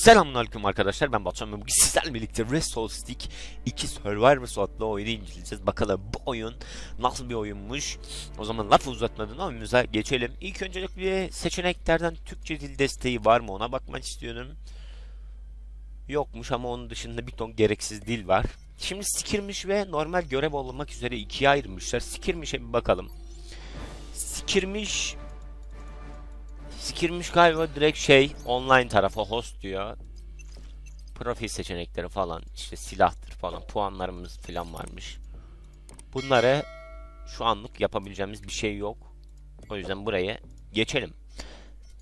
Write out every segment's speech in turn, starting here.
Selamünaleyküm arkadaşlar ben Batuhan bugün sizlerle birlikte Resoul Stick 2 Survivor adlı oyunu inceleyeceğiz. Bakalım bu oyun nasıl bir oyunmuş. O zaman lafı uzatmadan oyunumuza geçelim. İlk öncelik bir seçeneklerden Türkçe dil desteği var mı ona bakmak istiyorum. Yokmuş ama onun dışında bir ton gereksiz dil var. Şimdi Skirmiş ve normal görev olmak üzere ikiye ayırmışlar. Skirmiş'e bir bakalım. Skirmiş Skirmiş galiba direkt şey online tarafa host diyor. Profil seçenekleri falan işte silahtır falan puanlarımız falan varmış. Bunları şu anlık yapabileceğimiz bir şey yok. O yüzden buraya geçelim.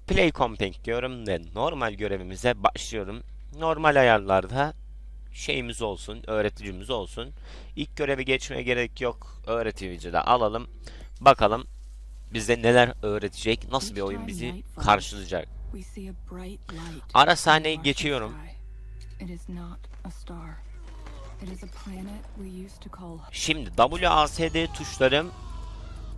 Play Company diyorum ve normal görevimize başlıyorum. Normal ayarlarda şeyimiz olsun, öğreticimiz olsun. İlk görevi geçmeye gerek yok. Öğretici de alalım. Bakalım bize neler öğretecek, nasıl bir oyun bizi karşılayacak. Ara sahneyi geçiyorum. Şimdi WASD tuşlarım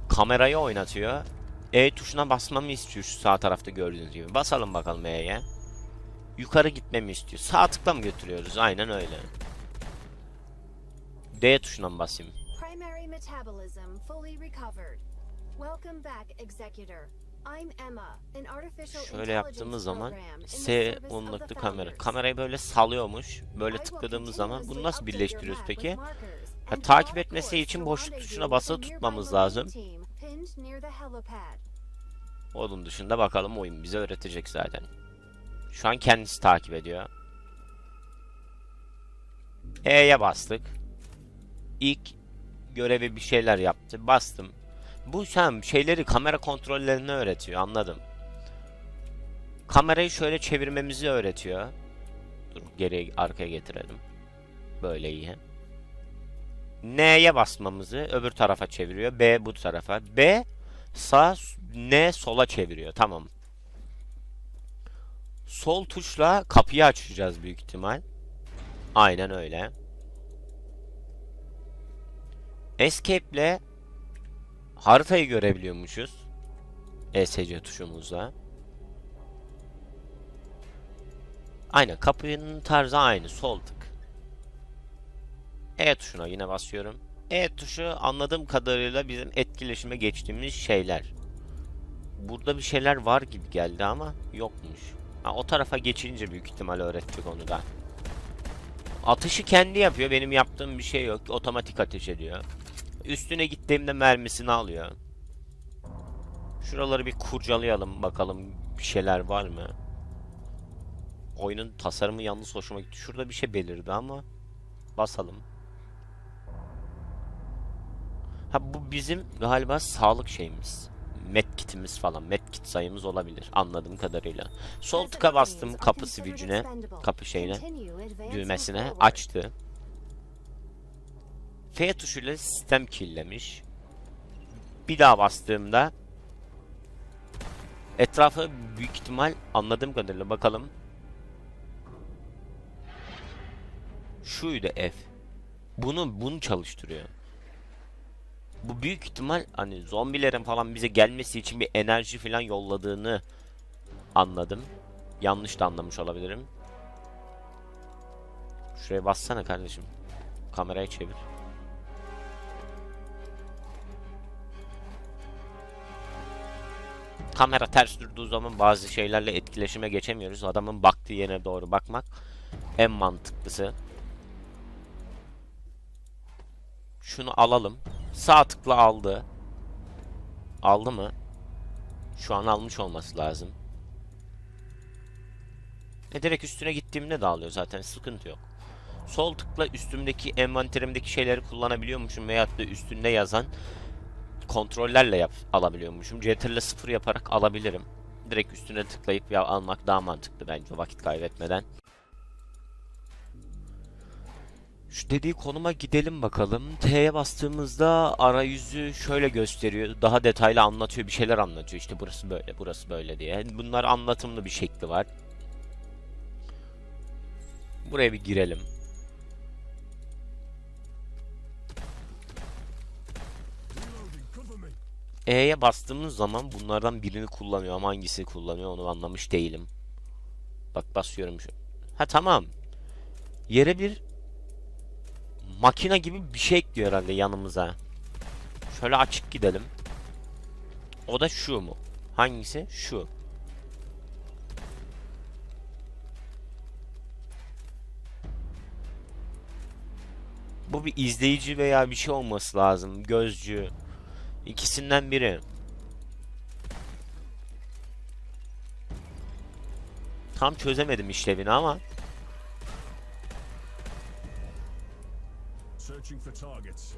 kamerayı oynatıyor. E tuşuna basmamı istiyor şu sağ tarafta gördüğünüz gibi. Basalım bakalım E'ye. Yukarı gitmemi istiyor. Sağ tıkla mı götürüyoruz? Aynen öyle. D tuşuna mı basayım? Primary metabolism fully recovered. Welcome back, Executor. I'm Emma, an artificial Şöyle yaptığımız zaman S onluklu kamera. Kamerayı böyle salıyormuş. Böyle tıkladığımız zaman bunu nasıl birleştiriyoruz peki? Ha, takip etmesi için boşluk tuşuna basılı tutmamız lazım. Onun dışında bakalım oyun bize öğretecek zaten. Şu an kendisi takip ediyor. E'ye bastık. İlk görevi bir şeyler yaptı. Bastım. Bu sen şeyleri kamera kontrollerini öğretiyor. Anladım. Kamerayı şöyle çevirmemizi öğretiyor. Dur geriye arkaya getirelim. Böyle iyi. N'ye basmamızı öbür tarafa çeviriyor. B bu tarafa. B sağ N sola çeviriyor. Tamam. Sol tuşla kapıyı açacağız büyük ihtimal. Aynen öyle. Escape ile haritayı görebiliyormuşuz. ESC tuşumuzla. Aynen kapının tarzı aynı. Sol tık. E tuşuna yine basıyorum. E tuşu anladığım kadarıyla bizim etkileşime geçtiğimiz şeyler. Burada bir şeyler var gibi geldi ama yokmuş. Ha, o tarafa geçince büyük ihtimal öğretecek onu da. Atışı kendi yapıyor. Benim yaptığım bir şey yok. Otomatik ateş ediyor. Üstüne gittiğimde mermisini alıyor. Şuraları bir kurcalayalım bakalım bir şeyler var mı? Oyunun tasarımı yalnız hoşuma gitti. Şurada bir şey belirdi ama basalım. Ha bu bizim galiba sağlık şeyimiz. Medkitimiz falan. Medkit sayımız olabilir anladığım kadarıyla. Sol tıka bastım kapı switch'ine, kapı şeyine, düğmesine açtı. F tuşuyla sistem killemiş. Bir daha bastığımda etrafı büyük ihtimal anladığım kadarıyla bakalım. Şuydu F. Bunu bunu çalıştırıyor. Bu büyük ihtimal hani zombilerin falan bize gelmesi için bir enerji falan yolladığını anladım. Yanlış da anlamış olabilirim. Şuraya bassana kardeşim. Kamerayı çevir. Kamera ters durduğu zaman bazı şeylerle etkileşime geçemiyoruz. Adamın baktığı yere doğru bakmak en mantıklısı. Şunu alalım. Sağ tıkla aldı. Aldı mı? Şu an almış olması lazım. E direkt üstüne gittiğimde de alıyor zaten sıkıntı yok. Sol tıkla üstümdeki envanterimdeki şeyleri kullanabiliyormuşum veyahut da üstünde yazan kontrollerle yap alabiliyormuşum. CTRL 0 yaparak alabilirim. Direkt üstüne tıklayıp ya almak daha mantıklı bence vakit kaybetmeden. Şu dediği konuma gidelim bakalım. T'ye bastığımızda arayüzü şöyle gösteriyor. Daha detaylı anlatıyor. Bir şeyler anlatıyor. İşte burası böyle, burası böyle diye. Bunlar anlatımlı bir şekli var. Buraya bir girelim. E'ye bastığımız zaman bunlardan birini kullanıyor ama hangisini kullanıyor onu anlamış değilim. Bak basıyorum şu. Ha tamam. Yere bir makina gibi bir şey ekliyor herhalde yanımıza. Şöyle açık gidelim. O da şu mu? Hangisi? Şu. Bu bir izleyici veya bir şey olması lazım. Gözcü. İkisinden biri. Tam çözemedim işlevini ama Searching for targets.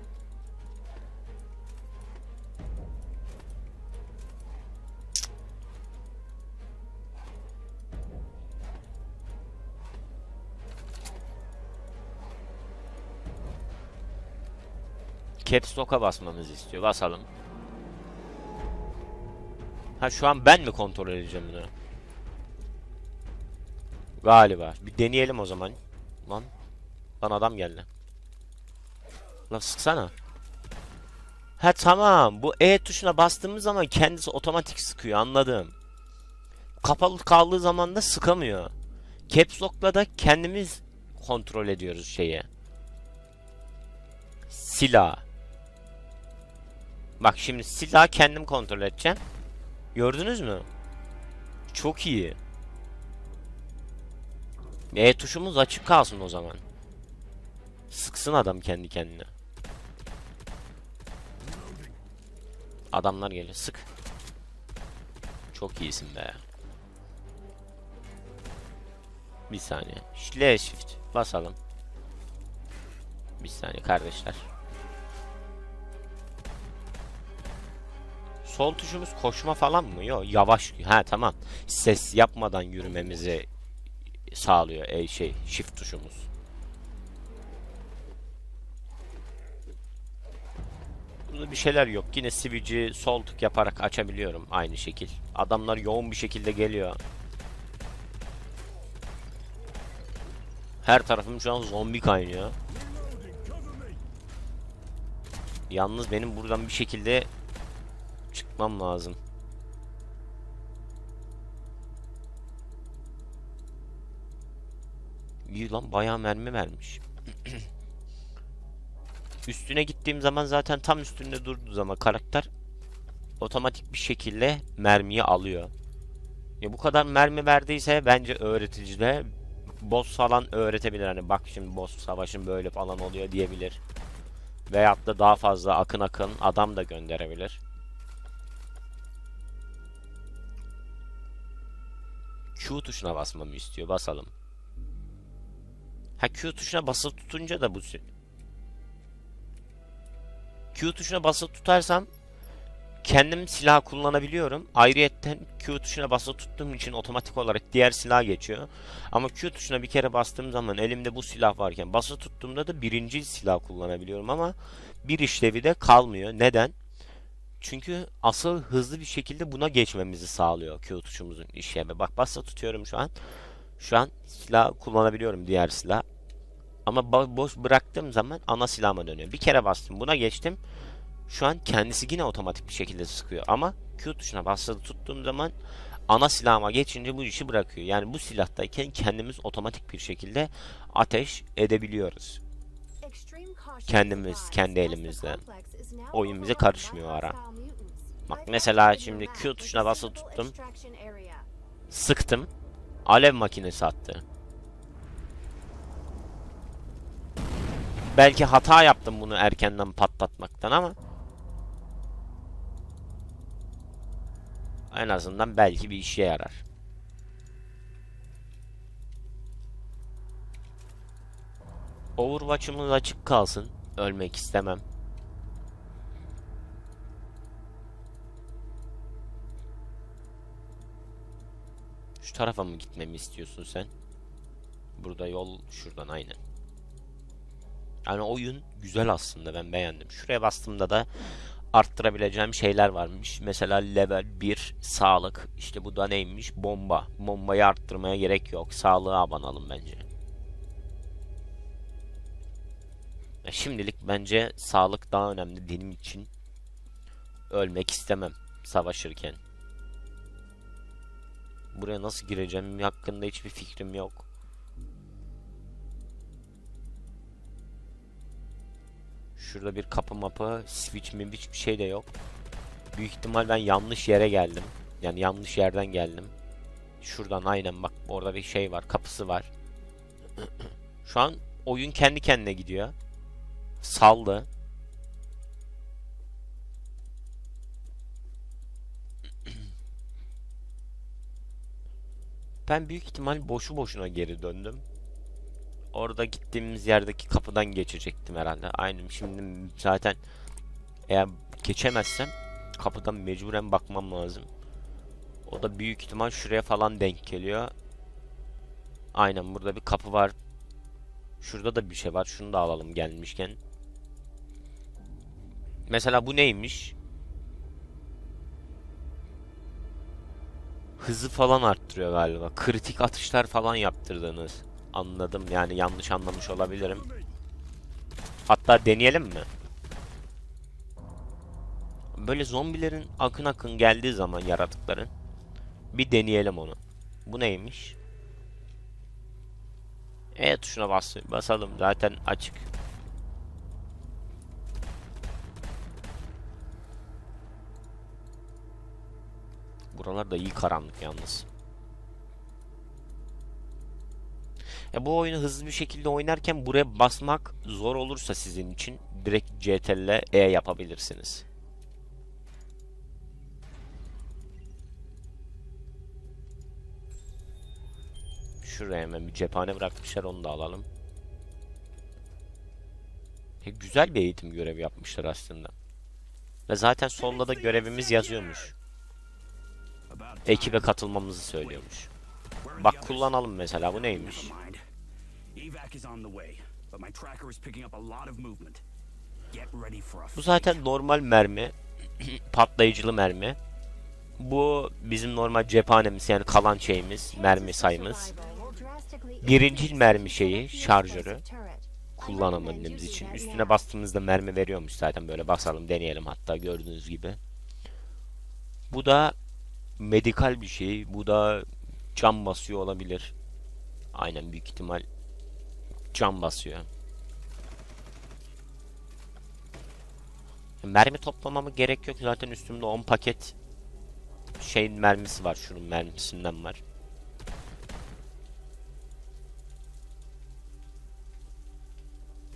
Caps Lock'a basmamızı istiyor. Basalım. Ha şu an ben mi kontrol edeceğim bunu? Galiba. Bir deneyelim o zaman. Lan. Lan adam geldi. Lan sıksana. Ha tamam. Bu E tuşuna bastığımız zaman kendisi otomatik sıkıyor. Anladım. Kapalı kaldığı zaman da sıkamıyor. Caps Lock'la da kendimiz kontrol ediyoruz şeyi. Silah. Bak şimdi silah kendim kontrol edeceğim. Gördünüz mü? Çok iyi. E tuşumuz açık kalsın o zaman. Sıksın adam kendi kendine. Adamlar geliyor. Sık. Çok iyisin be. Bir saniye. L shift. Basalım. Bir saniye kardeşler. Sol tuşumuz koşma falan mı? Yok yavaş. Ha tamam. Ses yapmadan yürümemizi sağlıyor e şey shift tuşumuz. Burada bir şeyler yok. Yine switch'i sol tık yaparak açabiliyorum aynı şekil. Adamlar yoğun bir şekilde geliyor. Her tarafım şu an zombi kaynıyor. Yalnız benim buradan bir şekilde çıkmam lazım. İyi lan bayağı mermi vermiş. Üstüne gittiğim zaman zaten tam üstünde durduğu zaman karakter otomatik bir şekilde mermiyi alıyor. Ya bu kadar mermi verdiyse bence öğretici de boss falan öğretebilir. Hani bak şimdi boss savaşın böyle falan oluyor diyebilir. Veyahut da daha fazla akın akın adam da gönderebilir. Q tuşuna basmamı istiyor. Basalım. Ha Q tuşuna basılı tutunca da bu Q tuşuna basılı tutarsam kendim silah kullanabiliyorum. Ayrıyetten Q tuşuna basılı tuttuğum için otomatik olarak diğer silah geçiyor. Ama Q tuşuna bir kere bastığım zaman elimde bu silah varken basılı tuttuğumda da birinci silah kullanabiliyorum ama bir işlevi de kalmıyor. Neden? Çünkü asıl hızlı bir şekilde buna geçmemizi sağlıyor Q tuşumuzun işlemi. Bak basılı tutuyorum şu an. Şu an silah kullanabiliyorum diğer silah. Ama bo- boş bıraktığım zaman ana silahıma dönüyor. Bir kere bastım buna geçtim. Şu an kendisi yine otomatik bir şekilde sıkıyor. Ama Q tuşuna basılı tuttuğum zaman ana silahıma geçince bu işi bırakıyor. Yani bu silahtayken kendimiz otomatik bir şekilde ateş edebiliyoruz. Kendimiz kendi elimizde. Oyun bize karışmıyor ara. Bak mesela şimdi Q tuşuna basılı tuttum. Sıktım. Alev makinesi attı. Belki hata yaptım bunu erkenden patlatmaktan ama en azından belki bir işe yarar. Overwatch'ımız açık kalsın. Ölmek istemem. Şu tarafa mı gitmemi istiyorsun sen? Burada yol şuradan aynen. Yani oyun güzel aslında ben beğendim. Şuraya bastığımda da arttırabileceğim şeyler varmış. Mesela level 1 sağlık. İşte bu da neymiş? Bomba. Bombayı arttırmaya gerek yok. Sağlığa abanalım bence. Ya şimdilik bence sağlık daha önemli benim için. Ölmek istemem savaşırken. Buraya nasıl gireceğim hakkında hiçbir fikrim yok. Şurada bir kapı mapı, switch mi hiçbir şey de yok. Büyük ihtimal ben yanlış yere geldim. Yani yanlış yerden geldim. Şuradan aynen bak orada bir şey var, kapısı var. Şu an oyun kendi kendine gidiyor. Saldı. Ben büyük ihtimal boşu boşuna geri döndüm. Orada gittiğimiz yerdeki kapıdan geçecektim herhalde. Aynen şimdi zaten eğer geçemezsem kapıdan mecburen bakmam lazım. O da büyük ihtimal şuraya falan denk geliyor. Aynen burada bir kapı var. Şurada da bir şey var. Şunu da alalım gelmişken. Mesela bu neymiş? Hızı falan arttırıyor galiba. Kritik atışlar falan yaptırdınız. Anladım yani yanlış anlamış olabilirim. Hatta deneyelim mi? Böyle zombilerin akın akın geldiği zaman yaratıkların bir deneyelim onu. Bu neymiş? E tuşuna bas basalım zaten açık. Da iyi karanlık yalnız. Ya bu oyunu hızlı bir şekilde oynarken buraya basmak zor olursa sizin için direkt CTRL E yapabilirsiniz. Şuraya hemen bir cephane bırakmışlar onu da alalım. E, güzel bir eğitim görevi yapmışlar aslında. Ve zaten solda da görevimiz yazıyormuş. Ekibe katılmamızı söylüyormuş. Bak kullanalım mesela bu neymiş? Bu zaten normal mermi. patlayıcılı mermi. Bu bizim normal cephanemiz yani kalan şeyimiz, mermi sayımız. Birinci mermi şeyi, şarjörü kullanamadığımız için. Üstüne bastığımızda mermi veriyormuş zaten böyle basalım deneyelim hatta gördüğünüz gibi. Bu da medikal bir şey. Bu da cam basıyor olabilir. Aynen büyük ihtimal cam basıyor. Mermi toplamama gerek yok. Zaten üstümde 10 paket şeyin mermisi var. Şunun mermisinden var.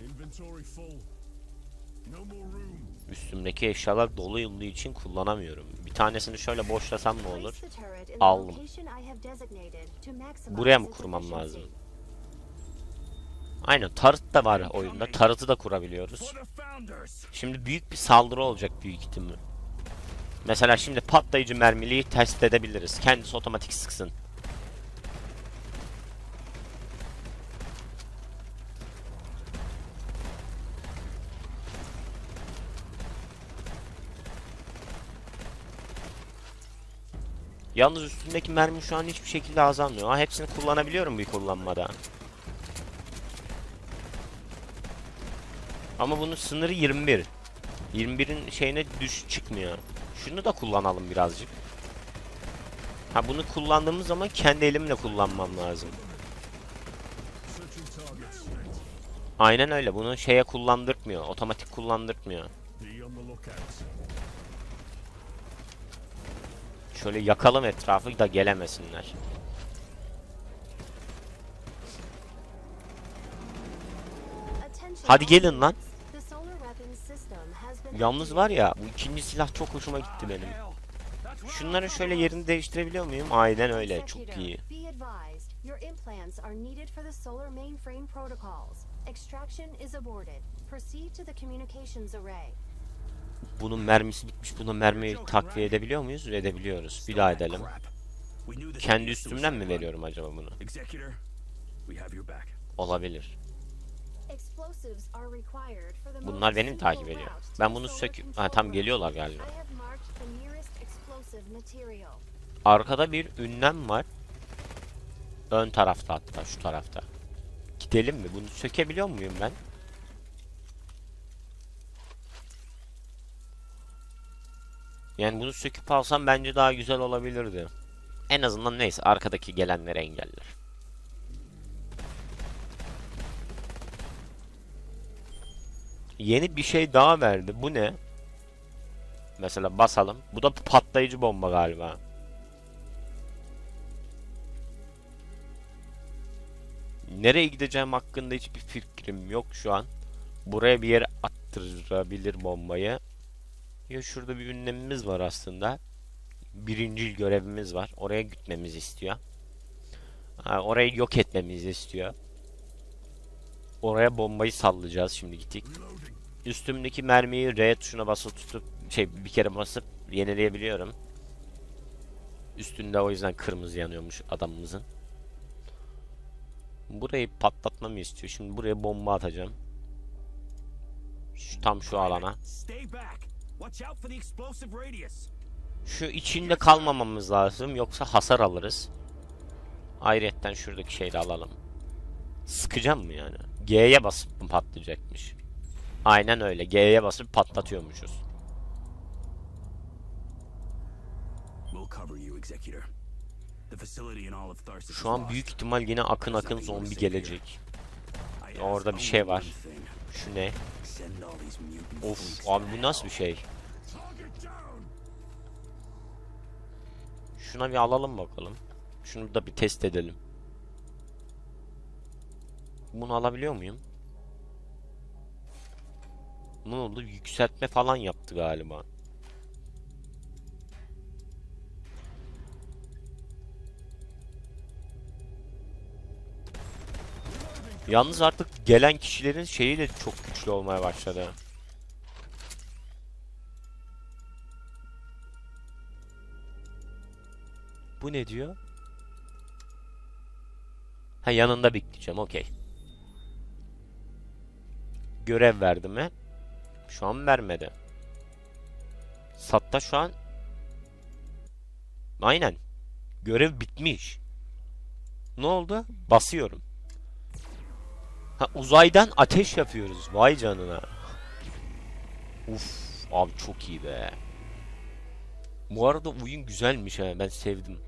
Inventory full. Üstümdeki eşyalar dolu olduğu için kullanamıyorum. Bir tanesini şöyle boşlasam ne olur? Aldım. Buraya mı kurmam lazım? Aynen tarıt da var oyunda. Tarıtı da kurabiliyoruz. Şimdi büyük bir saldırı olacak büyük ihtimal. Mesela şimdi patlayıcı mermiliği test edebiliriz. Kendisi otomatik sıksın. Yalnız üstündeki mermi şu an hiçbir şekilde azalmıyor. Ha, hepsini kullanabiliyorum bir kullanmada. Ama bunun sınırı 21. 21'in şeyine düş çıkmıyor. Şunu da kullanalım birazcık. Ha bunu kullandığımız zaman kendi elimle kullanmam lazım. Aynen öyle. Bunu şeye kullandırtmıyor. Otomatik kullandırtmıyor. Be on the lookout. Şöyle yakalım etrafı da gelemesinler. Hadi gelin lan. Yalnız var ya bu ikinci silah çok hoşuma gitti benim. Şunları şöyle yerini değiştirebiliyor muyum? Aynen öyle. Çok iyi. Extraction is aborted. Proceed to the communications array. Bunun mermisi bitmiş. Buna mermi takviye edebiliyor muyuz? Edebiliyoruz. Bir daha edelim. Kendi üstümden mi veriyorum acaba bunu? Olabilir. Bunlar most beni simple takip ediyor. Ben bunu sök... Ha tam geliyorlar galiba. Arkada bir ünlem var. Ön tarafta hatta şu tarafta. Gidelim mi? Bunu sökebiliyor muyum ben? Yani bunu söküp alsam bence daha güzel olabilirdi. En azından neyse arkadaki gelenleri engeller. Yeni bir şey daha verdi. Bu ne? Mesela basalım. Bu da patlayıcı bomba galiba. Nereye gideceğim hakkında hiçbir fikrim yok şu an. Buraya bir yere attırabilir bombayı. Ya şurada bir ünlemimiz var aslında. Birinci görevimiz var. Oraya gitmemizi istiyor. Ha, orayı yok etmemizi istiyor. Oraya bombayı sallayacağız şimdi gittik. Üstümdeki mermiyi R tuşuna basılı tutup şey bir kere basıp yenileyebiliyorum. Üstünde o yüzden kırmızı yanıyormuş adamımızın. Burayı patlatmamı istiyor. Şimdi buraya bomba atacağım. Şu, tam şu alana. Şu içinde kalmamamız lazım yoksa hasar alırız. Ayrıyetten şuradaki şeyi de alalım. Sıkacağım mı yani? G'ye basıp mı patlayacakmış? Aynen öyle. G'ye basıp patlatıyormuşuz. Şu an büyük ihtimal yine akın akın zombi gelecek. orada bir şey var. Şu ne? Of abi bu nasıl bir şey? Şuna bir alalım bakalım. Şunu da bir test edelim. Bunu alabiliyor muyum? Ne oldu? Yükseltme falan yaptı galiba. Yalnız artık gelen kişilerin şeyi de çok güçlü olmaya başladı. Bu ne diyor? Ha yanında bekleyeceğim. Okey. Görev verdi mi? Şu an vermedi. Satta şu an Aynen. Görev bitmiş. Ne oldu? Basıyorum. Ha uzaydan ateş yapıyoruz. Vay canına. Uf abi çok iyi be. Bu arada oyun güzelmiş ha. Ben sevdim.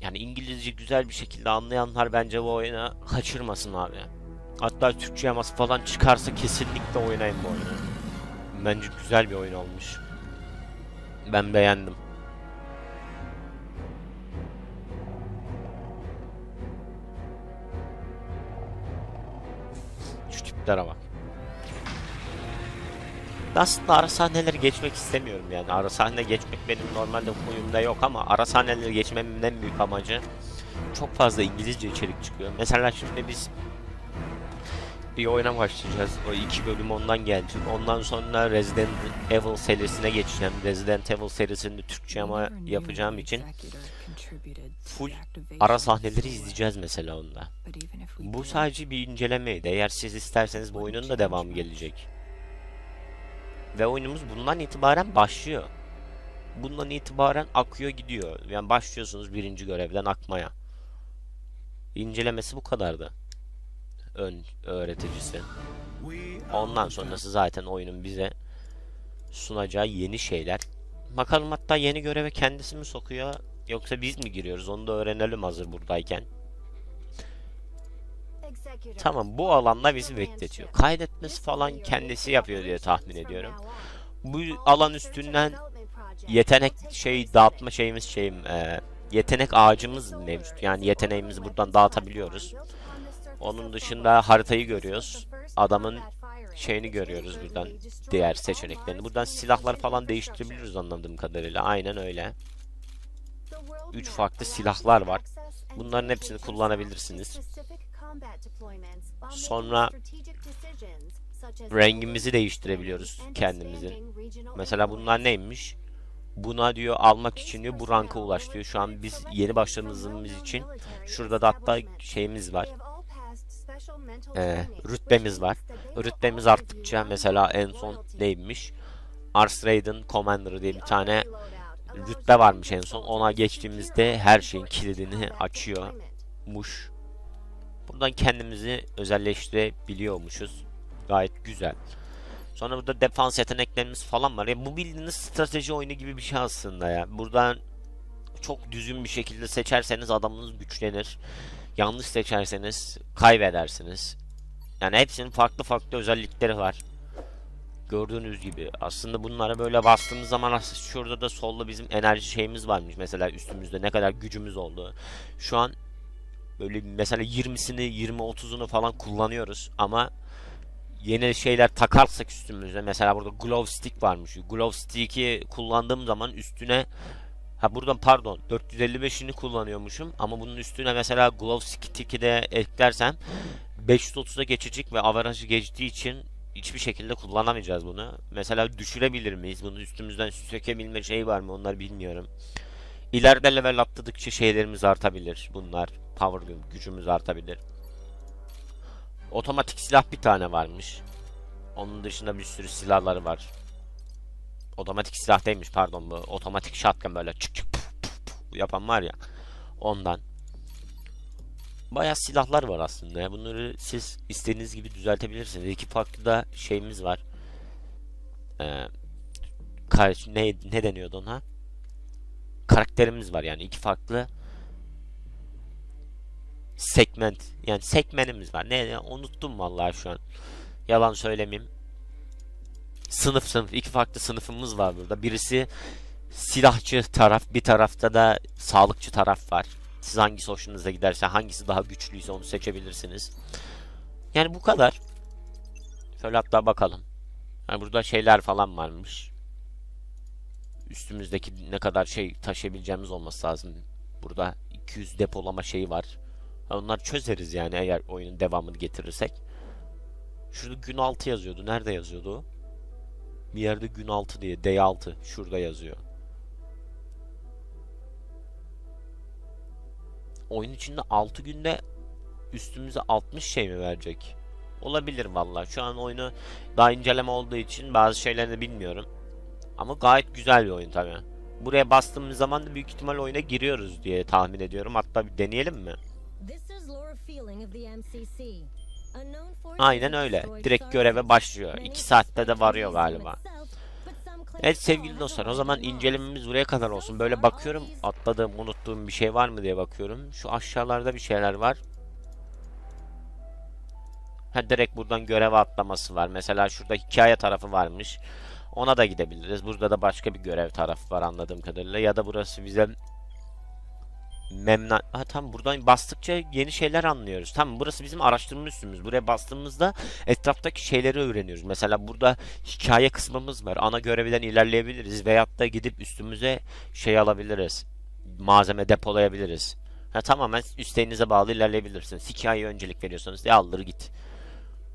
Yani İngilizce güzel bir şekilde anlayanlar bence bu oyunu kaçırmasın abi. Hatta Türkçe yaması falan çıkarsa kesinlikle oynayın bu oyunu. Bence güzel bir oyun olmuş. Ben beğendim. Tiplere bak. Aslında ara sahneleri geçmek istemiyorum yani. Ara sahne geçmek benim normalde huyumda yok ama ara sahneleri geçmemin en büyük amacı çok fazla İngilizce içerik çıkıyor. Mesela şimdi biz bir oyuna başlayacağız. O iki bölüm ondan gelecek. Ondan sonra Resident Evil serisine geçeceğim. Resident Evil serisini Türkçe ama yapacağım için full ara sahneleri izleyeceğiz mesela onda. Bu sadece bir incelemeydi. Eğer siz isterseniz bu oyunun da devamı gelecek. Ve oyunumuz bundan itibaren başlıyor. Bundan itibaren akıyor gidiyor. Yani başlıyorsunuz birinci görevden akmaya. İncelemesi bu kadardı. Ön öğreticisi. Ondan sonrası zaten oyunun bize sunacağı yeni şeyler. Bakalım hatta yeni göreve kendisi mi sokuyor yoksa biz mi giriyoruz onu da öğrenelim hazır buradayken. Tamam bu alanda bizi bekletiyor. Kaydetmesi falan kendisi yapıyor diye tahmin ediyorum. Bu alan üstünden yetenek şey dağıtma şeyimiz şeyim e, yetenek ağacımız mevcut. Yani yeteneğimizi buradan dağıtabiliyoruz. Onun dışında haritayı görüyoruz. Adamın şeyini görüyoruz buradan. Diğer seçeneklerini. Buradan silahlar falan değiştirebiliriz anladığım kadarıyla. Aynen öyle. Üç farklı silahlar var. Bunların hepsini kullanabilirsiniz. Sonra rengimizi değiştirebiliyoruz kendimizin. Mesela bunlar neymiş? Buna diyor almak için diyor bu ranka ulaş diyor. Şu an biz yeni başladığımız için şurada da hatta şeyimiz var. Ee, rütbemiz var. Rütbemiz arttıkça mesela en son neymiş? Ars Raiden Commander diye bir tane rütbe varmış en son. Ona geçtiğimizde her şeyin kilidini açıyormuş. Buradan kendimizi özelleştirebiliyormuşuz. Gayet güzel. Sonra burada defans yeteneklerimiz falan var. Ya bu bildiğiniz strateji oyunu gibi bir şey aslında ya. Buradan çok düzgün bir şekilde seçerseniz adamınız güçlenir. Yanlış seçerseniz kaybedersiniz. Yani hepsinin farklı farklı özellikleri var. Gördüğünüz gibi aslında bunlara böyle bastığımız zaman aslında şurada da solda bizim enerji şeyimiz varmış. Mesela üstümüzde ne kadar gücümüz oldu. Şu an böyle mesela 20'sini 20-30'unu falan kullanıyoruz ama yeni şeyler takarsak üstümüze mesela burada glove stick varmış. Glove stick'i kullandığım zaman üstüne ha buradan pardon 455'ini kullanıyormuşum ama bunun üstüne mesela glove stick'i de eklersem 530'a geçecek ve averajı geçtiği için hiçbir şekilde kullanamayacağız bunu. Mesela düşürebilir miyiz? Bunu üstümüzden sökebilme şey var mı? Onları bilmiyorum. İleride level atladıkça şeylerimiz artabilir. Bunlar power gücümüz artabilir. Otomatik silah bir tane varmış. Onun dışında bir sürü silahları var. Otomatik silah değilmiş pardon bu. Otomatik shotgun böyle çık çık puf puf puf yapan var ya. Ondan. Bayağı silahlar var aslında. Bunları siz istediğiniz gibi düzeltebilirsiniz. İki farklı da şeyimiz var. Ee, ne, ne deniyordu ona? Karakterimiz var yani iki farklı segment yani segmentimiz var. Ne, ne unuttum vallahi şu an. Yalan söylemeyeyim. Sınıf sınıf iki farklı sınıfımız var burada. Birisi silahçı taraf, bir tarafta da sağlıkçı taraf var. Siz hangisi hoşunuza giderse, hangisi daha güçlüyse onu seçebilirsiniz. Yani bu kadar. Şöyle hatta bakalım. Yani burada şeyler falan varmış. Üstümüzdeki ne kadar şey taşıyabileceğimiz olması lazım. Burada 200 depolama şeyi var. Ha, Onları çözeriz yani eğer oyunun devamını getirirsek. Şurada gün 6 yazıyordu. Nerede yazıyordu o? Bir yerde gün 6 diye. D6. Şurada yazıyor. Oyun içinde 6 günde üstümüze 60 şey mi verecek? Olabilir valla. Şu an oyunu daha inceleme olduğu için bazı şeylerini bilmiyorum. Ama gayet güzel bir oyun tabi. Buraya bastığımız zaman da büyük ihtimal oyuna giriyoruz diye tahmin ediyorum. Hatta bir deneyelim mi? Aynen öyle. Direkt göreve başlıyor. Many 2 saatte de varıyor galiba. Evet sevgili dostlar o zaman incelememiz buraya kadar olsun. Böyle bakıyorum atladığım unuttuğum bir şey var mı diye bakıyorum. Şu aşağılarda bir şeyler var. Ha direkt buradan göreve atlaması var. Mesela şurada hikaye tarafı varmış. Ona da gidebiliriz. Burada da başka bir görev tarafı var anladığım kadarıyla. Ya da burası bize memnun... Ha tam buradan bastıkça yeni şeyler anlıyoruz. Tamam burası bizim araştırma üstümüz. Buraya bastığımızda etraftaki şeyleri öğreniyoruz. Mesela burada hikaye kısmımız var. Ana görevden ilerleyebiliriz. Veyahut da gidip üstümüze şey alabiliriz. Malzeme depolayabiliriz. Ha, tamamen isteğinize bağlı ilerleyebilirsiniz. Hikayeye öncelik veriyorsanız de aldır git.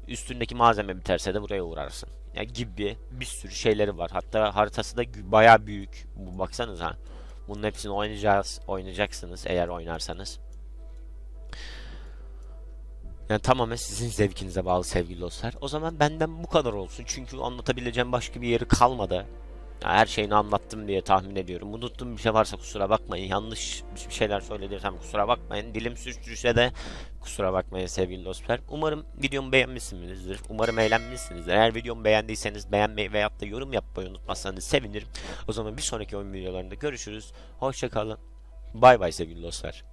Üstündeki malzeme biterse de buraya uğrarsın. Yani gibi bir sürü şeyleri var. Hatta haritası da bayağı büyük. Bu baksanız ha. Bunun hepsini oynayacağız, oynayacaksınız eğer oynarsanız. Yani tamamen sizin zevkinize bağlı sevgili dostlar. O zaman benden bu kadar olsun. Çünkü anlatabileceğim başka bir yeri kalmadı. Her şeyini anlattım diye tahmin ediyorum. Unuttum bir şey varsa kusura bakmayın. Yanlış bir şeyler söylediysem kusura bakmayın. Dilim sürçtüyse de kusura bakmayın sevgili dostlar. Umarım videomu beğenmişsinizdir. Umarım eğlenmişsinizdir. Eğer videomu beğendiyseniz beğenmeyi veyahut da yorum yapmayı unutmazsanız sevinirim. O zaman bir sonraki oyun videolarında görüşürüz. Hoşçakalın. Bay bay sevgili dostlar.